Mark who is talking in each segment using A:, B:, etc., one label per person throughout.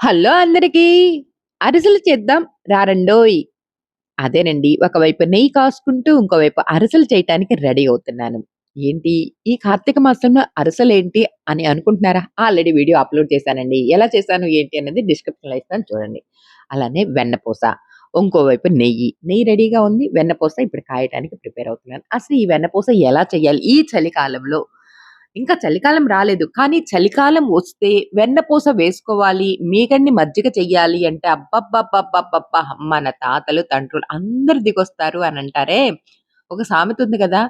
A: Hello అందరికీ! అరిసెలు చేద్దాం రారండోయ్! అదేనండి. ఒకవైపు నెయ్యి కాసుకుంటూ, ఇంకోవైపు అరిసెలు చేయటానికి రెడీ అవుతున్నాను. ఏంటి ఈ కార్తీక మాసంలో అరిసెలేంటి అని అనుకుంటున్నారా? ఆల్రెడీ వీడియో అప్‌లోడ్ చేశానండి. ఎలా చేశాను, ఏంటి అనేది డిస్క్రిప్షన్‌లో ఇస్తాను చూడండి. అలానే వెన్నపూస, ఇంకోవైపు నెయ్యి. నెయ్యి రెడీగా ఉంది. వెన్నపూస ఇప్పుడు కాయటానికి ప్రిపేర్ అవుతున్నాను. అసలు ఈ వెన్నపూస ఎలా చేయాలి? ఈ చలికాలంలో ఇంకా చలికాలం రాలేదు. కానీ చలికాలం వస్తే వెన్నపూస వేసుకోవాలి, మీగడని మజ్జిగ చెయ్యాలి అంటే అబ్బబ్బబ్బబ్బబ్బబ్బా! మన తాతలు, తండ్రులు అందరూ దిగొస్తారు అని అంటారే ఒక సామెత ఉంది కదా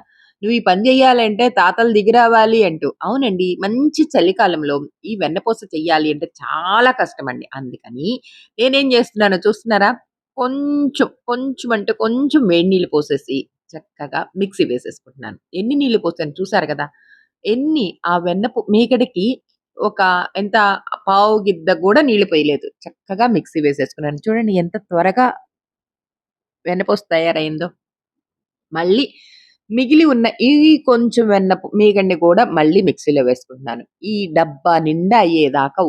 A: "నువ్వు ఈ పని చేయాలంటే తాతలు దిగి రావాలి" అంటూ. అవునండి. మంచి చలికాలంలో ఈ వెన్నపూస చెయ్యాలి అంటే చాలా కష్టమండి. అందుకని నేనేం చేస్తున్నాను చూస్తున్నారా? కొంచెం, కొంచెం అంటే కొంచెం వేడి నీళ్ళు పోసేసి చక్కగా మిక్సీ వేసేసుకుంటున్నాను. ఎన్ని నీళ్ళు పోసాను చూసారు కదా ఎన్ని ఆ వెన్నపు మీగడికి ఒక ఎంత పావు గిద్ద కూడా నీళ్ళు పోయలేదు. చక్కగా మిక్సీ వేసేసుకున్నాను. చూడండి ఎంత త్వరగా వెన్నపూస తయారైందో మళ్ళీ మిగిలి ఉన్న ఈ కొంచెం వెన్నపు మీగడని కూడా మళ్ళీ మిక్సీలో వేసుకుంటున్నాను. ఈ డబ్బా నిండా అయ్యేదాకా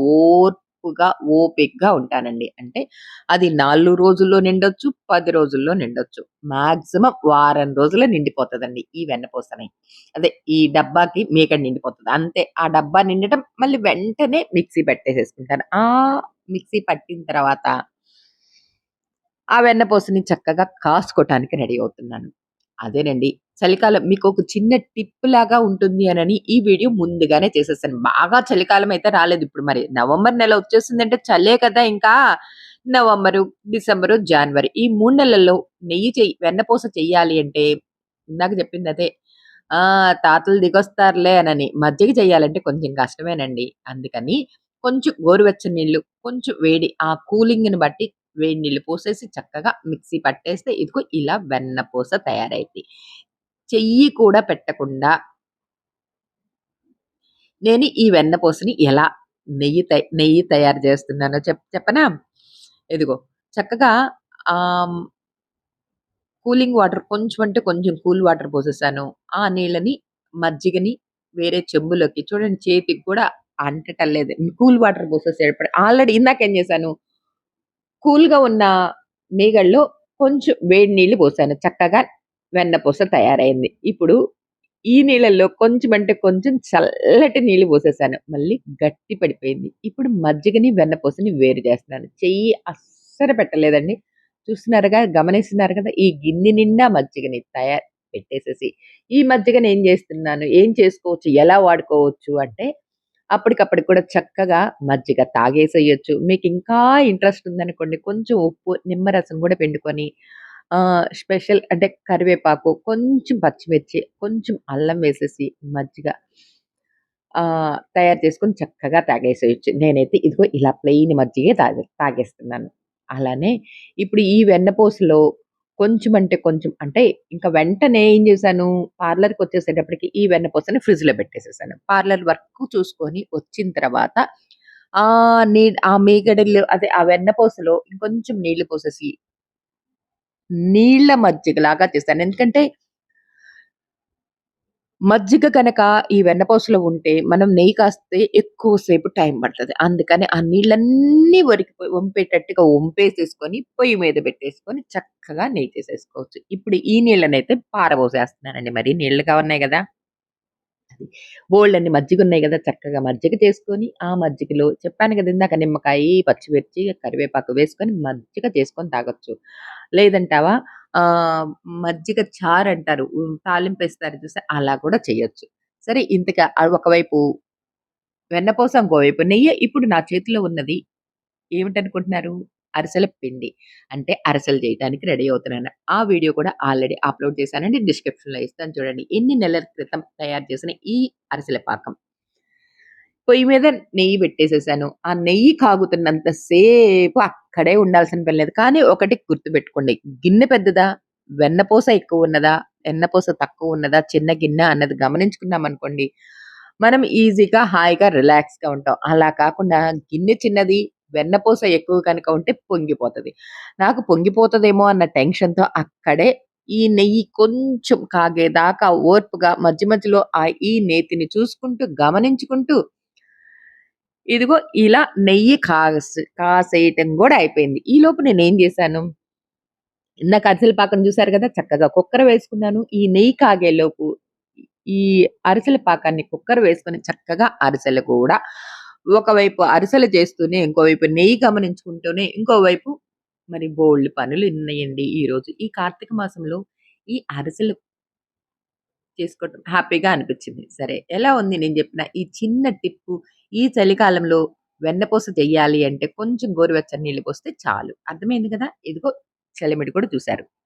A: ఓర్పుగా, ఓపిక్గా ఉంటానండి. అంటే అది నాలుగు రోజుల్లో నిండొచ్చు, పది రోజుల్లో నిండొచ్చు. మాక్సిమం వారం రోజుల్లో నిండిపోతుందండి ఈ వెన్నపూసని. అదే ఈ డబ్బాకి మీగడ నిండిపోతుంది అంతే. ఆ డబ్బా నిండటం మళ్ళీ వెంటనే మిక్సీ పెట్టేసేసుకుంటాను. ఆ మిక్సీ పట్టిన తర్వాత ఆ వెన్నపూసని చక్కగా కాసుకోటానికి రెడీ అవుతున్నాను. అదేనండి. చలికాలం మీకు ఒక చిన్న టిప్ లాగా ఉంటుంది అనని ఈ వీడియో ముందుగానే చేసేస్తాను బాగా చలికాలం అయితే రాలేదు. ఇప్పుడు మరి నవంబర్ నెల వచ్చేసిందంటే చలే కదా! ఇంకా. నవంబరు, డిసెంబరు, జనవరి ఈ మూడు నెలల్లో నెయ్యి చెయ్యి వెన్నపూస చెయ్యాలి అంటే ఇందాక చెప్పిందదే. ఆ! తాతలు దిగొస్తారులే అనని. మజ్జిగ చెయ్యాలంటే కొంచెం కష్టమేనండి. అందుకని కొంచెం గోరువెచ్చని నీళ్ళు కొంచెం వేడి ఆ కూలింగ్‌ని బట్టి వేడి నీళ్ళు పోసేసి చక్కగా మిక్సీ పట్టేస్తే ఇదిగో ఇలా వెన్నపూస తయారైంది చెయ్యి కూడా పెట్టకుండా నేను ఈ వెన్నపూసని ఎలా నెయ్యి తయ నెయ్యి తయారు చేస్తున్నానో చెప్ చెప్పనా? ఇదిగో చక్కగా కూలింగ్ వాటర్ కొంచెం అంటే కొంచెం కూల్ వాటర్ పోసేసాను. ఆ నీళ్ళని మజ్జిగని వేరే చెంబులోకి చూడండి చేతికి కూడా అంటటం లేదు. కూల్ వాటర్ పోసేసేటప్పుడు ఆల్రెడీ ఇందాకేం చేశాను కూల్‌గా ఉన్న మీగడలో కొంచెం వేడి నీళ్ళు పోసాను. చక్కగా వెన్నపూస తయారైంది. ఇప్పుడు ఈ నీళ్ళల్లో కొంచెం అంటే కొంచెం చల్లటి నీళ్ళు పోసేసాను. మళ్ళీ గట్టి పడిపోయింది. ఇప్పుడు మజ్జిగని, వెన్నపూసని వేరు చేస్తున్నాను. చెయ్యి అస్సలు పెట్టలేదండి. చూస్తున్నారుగా, గమనిస్తున్నారు కదా! ఈ గిన్నె నిండా మజ్జిగని తయారు పెట్టేసేసి, ఈ మజ్జిగని ఏం చేస్తున్నాను, ఏం చేసుకోవచ్చు, ఎలా వాడుకోవచ్చు అంటే అప్పటికప్పటికి కూడా చక్కగా మజ్జిగ తాగేసేయొచ్చు. ఇంకా ఇంట్రెస్ట్ ఉందనుకోండి కొంచెం ఉప్పు, నిమ్మరసం కూడా పిండుకొని స్పెషల్ అంటే కరివేపాకు, కొంచెం పచ్చిమిర్చి, కొంచెం అల్లం వేసేసి మజ్జిగ తయారు చేసుకొని చక్కగా తాగేసేయొచ్చు. నేనైతే ఇదిగో ఇలా ప్లెయిన్ మజ్జిగే తాగే తాగేస్తున్నాను. అలానే ఇప్పుడు ఈ వెన్నపూసలో కొంచెం అంటే కొంచెం అంటే ఇంకా వెంటనే ఏం చేశాను, పార్లర్‌కొచ్చేసేటప్పటికి ఈ వెన్నపూసని ఫ్రిడ్జ్‌లో పెట్టేసేసాను. పార్లర్ వర్క్ చూసుకొని వచ్చిన తర్వాత ఆ నీ ఆ మేగడలు అదే ఆ వెన్నపూసలో ఇంకొంచెం నీళ్ళు పోసేసి నీళ్ళ మజ్జిగలాగా చేశాను. ఎందుకంటే మజ్జిగ కనుక ఈ వెన్నపూసలో ఉంటే మనం నెయ్యి కాస్తే ఎక్కువసేపు టైం పడుతుంది అందుకని ఆ నీళ్ళన్నీ వరికి వంపేటట్టుగా వంపేసేసుకొని పొయ్యి మీద పెట్టేసుకొని చక్కగా నెయ్యి చేసేసుకోవచ్చు. ఇప్పుడు ఈ నీళ్ళనైతే పారబోసేస్తున్నానండి. మరి నీళ్ళుగా ఉన్నాయి కదా అది. బోళ్ళని మజ్జిగ ఉన్నాయి కదా చక్కగా మజ్జిగ చేసుకొని, ఆ మజ్జిగలో చెప్పాను కదా ఇందాక నిమ్మకాయ పచ్చిమిర్చి, కరివేపాకు వేసుకొని మజ్జిగ చేసుకొని తాగొచ్చు. లేదంటావా ఆ మజ్జిగ చారంటారు. తాలింపు వేస్తారు చూస్తే అలా కూడా చేయొచ్చు. సరే ఇంతక ఒకవైపు వెన్నపూస, ఇంకోవైపు నెయ్యి. ఇప్పుడు నా చేతిలో ఉన్నది ఏమిటనుకుంటున్నారు? అరిసెల పిండి. అంటే అరిసెలు చేయటానికి రెడీ అవుతున్నాను. ఆ వీడియో కూడా ఆల్రెడీ అప్‌లోడ్ చేశానండి. డిస్క్రిప్షన్‌లో ఇస్తాను చూడండి. ఎన్ని నెలల క్రితం తయారు చేసిన ఈ అరిసెల పాకం. పొయ్యి మీద నెయ్యి పెట్టేసేసాను. ఆ నెయ్యి కాగుతున్నంత సేపు అక్కడే ఉండాల్సిన పని లేదు. కానీ ఒకటి గుర్తుపెట్టుకోండి. గిన్నె పెద్దదా? వెన్నపూస ఎక్కువున్నదా? వెన్నపూస తక్కువున్నదా? చిన్న గిన్నె అన్నది గమనించుకున్నామనుకోండి. మనం ఈజీగా, హాయిగా, రిలాక్స్‌గా ఉంటాం. అలా కాకుండా గిన్నె చిన్నది, వెన్నపూస ఎక్కువ కనుక ఉంటే పొంగిపోతది. నాకు పొంగిపోతదేమో అన్న టెన్షన్‌తో అక్కడే ఈ నెయ్యి కొంచెం కాగేదాకా ఓర్పుగా మధ్య మధ్యలో ఆ ఈ నేతిని చూసుకుంటూ, గమనించుకుంటూ ఇదిగో ఇలా నెయ్యి కాస్ కాసేయటం కూడా అయిపోయింది. ఈ లోపు నేను ఏం చేశాను ఇందాక అరిసెల పాకం చూసారు కదా చక్కగా కుక్కర వేసుకున్నాను. ఈ నెయ్యి కాగేలోపు ఈ అరిసెల పాకాన్ని కుక్కర్ వేసుకొని చక్కగా అరిసెలు కూడా ఒకవైపు అరిసెలు చేస్తూనే, ఇంకోవైపు నెయ్యి గమనించుకుంటూనే, ఇంకోవైపు మరి బోల్డ్ పనులు ఉన్నాయండి ఈరోజు. ఈ కార్తీక మాసంలో ఈ అరిసెలు చేసుకోవటం హ్యాపీగా అనిపించింది సరే ఎలా ఉంది నేను చెప్పిన ఈ చిన్న టిప్పు ఈ చలికాలంలో వెన్నపూస చెయ్యాలి అంటే కొంచెం గోరువెచ్చని నీళ్ళు పోస్తే చాలు. అర్థమైంది కదా ఇదిగో చలిమిడి కూడా చూసారు.